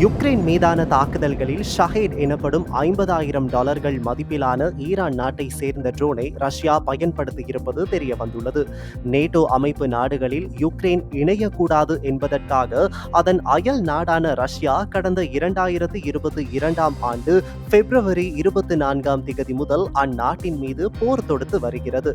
Ukraine மீதான தாக்குதல்களில் ஷஹேட் எனப்படும் ஐம்பதாயிரம் டாலர்கள் மதிப்பிலான ஈரான் நாட்டை சேர்ந்த ட்ரோனை ரஷ்யா பயன்படுத்தியிருப்பது தெரிய வந்துள்ளது நேட்டோ அமைப்பு நாடுகளில் யுக்ரைன் இணையக்கூடாது என்பதற்காக அதன் அயல் நாடான ரஷ்யா கடந்த இரண்டாயிரத்து இருபத்தி இரண்டாம் ஆண்டு பிப்ரவரி இருபத்தி நான்காம் திகதி முதல் அந்நாட்டின் மீது போர் தொடுத்து வருகிறது.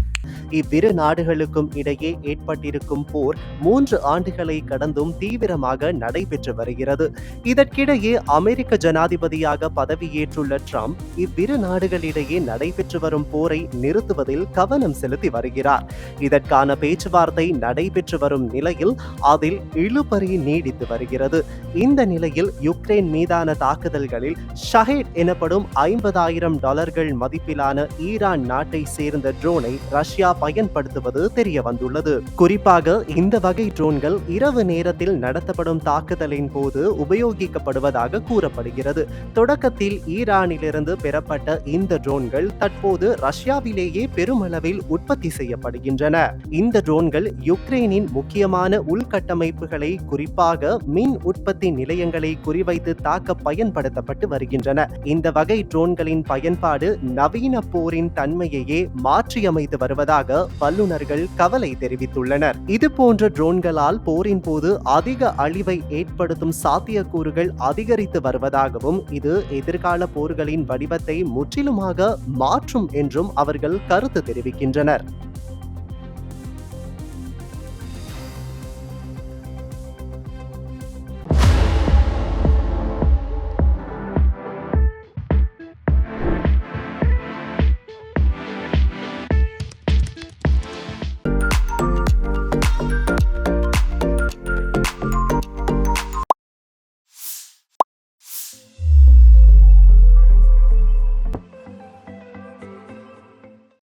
இவ்விரு நாடுகளுக்கும் இடையே ஏற்பட்டிருக்கும் போர் மூன்று ஆண்டுகளை கடந்தும் தீவிரமாக நடைபெற்று வருகிறது. இதற்கிடையே அமெரிக்க ஜனாதிபதியாக பதவியேற்றுள்ள ட்ரம்ப் இவ்விரு நாடுகளிடையே நடைபெற்று வரும் போரை நிறுத்துவதில் கவனம் செலுத்தி வருகிறார். இதற்கான பேச்சுவார்த்தை நடைபெற்று வரும் நிலையில் அதில் இழுபறி நீடித்து வருகிறது. இந்த நிலையில் யுக்ரைன் மீதான தாக்குதல்களில் ஷஹேட் எனப்படும் ஐம்பதாயிரம் டாலர்கள் மதிப்பிலான ஈரான் நாட்டை சேர்ந்த ட்ரோனை ரஷ்யா பயன்படுத்துவது தெரிய வந்துள்ளது குறிப்பாக இந்த வகை ட்ரோன்கள் இரவு நேரத்தில் நடத்தப்படும் தாக்குதலின் போது உபயோகிக்கப்படுவதாக கூறப்படுகிறது. தொடக்கத்தில் ஈரானிலிருந்து பெறப்பட்ட இந்த ட்ரோன்கள் தற்போது ரஷ்யாவிலேயே பெருமளவில் உற்பத்தி செய்யப்படுகின்றன. இந்த ட்ரோன்கள் யுக்ரைனின் முக்கியமான உள்கட்டமைப்புகளை குறிப்பாக மின் உற்பத்தி நிலையங்களை குறிவைத்து தாக்க பயன்படுத்தப்பட்டு வருகின்றன. இந்த வகை ட்ரோன்களின் பயன்பாடு நவீன போரின் தன்மையையே மாற்றியமைத்து வருவதாக வல்லுநர்கள் கவலை தெரிவித்துள்ளனர். இது போன்ற ட்ரோன்களால் போரின் போது அதிக அழிவை ஏற்படுத்தும் சாத்தியக்கூறுகள் அதிகரித்து வருவதாகவும் இது எதிர்கால போர்களின் வடிவத்தை முற்றிலுமாக மாற்றும் என்றும் அவர்கள் கருத்து தெரிவிக்கின்றனர்.